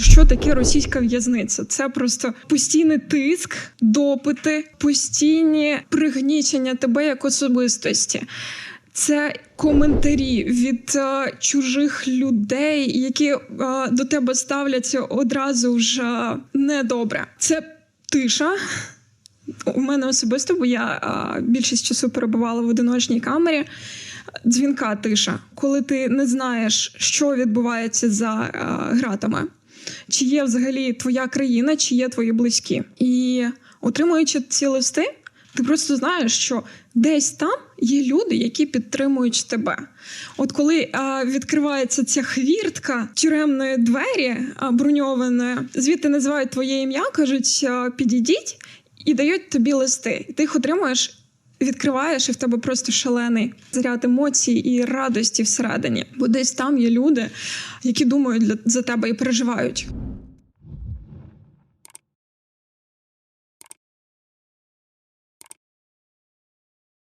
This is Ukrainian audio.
Що таке російська в'язниця? Це просто постійний тиск, допити, постійні пригнічення тебе як особистості. Це коментарі від е, чужих людей, які е, до тебе ставляться одразу вже недобре. Це тиша. У мене особисто, бо я е, більшість часу перебувала в одиночній камері. Дзвінка тиша, коли ти не знаєш, що відбувається за е, гратами, чи є взагалі твоя країна, чи є твої близькі. І отримуючи ці листи, ти просто знаєш, що десь там є люди, які підтримують тебе. От коли а, відкривається ця хвіртка тюремної двері а, броньованої, звідти називають твоє ім'я, кажуть, а, підійдіть і дають тобі листи. І ти їх отримуєш. Відкриваєш, і в тебе просто шалений заряд емоцій і радості всередині. Бо десь там є люди, які думають для за тебе і переживають.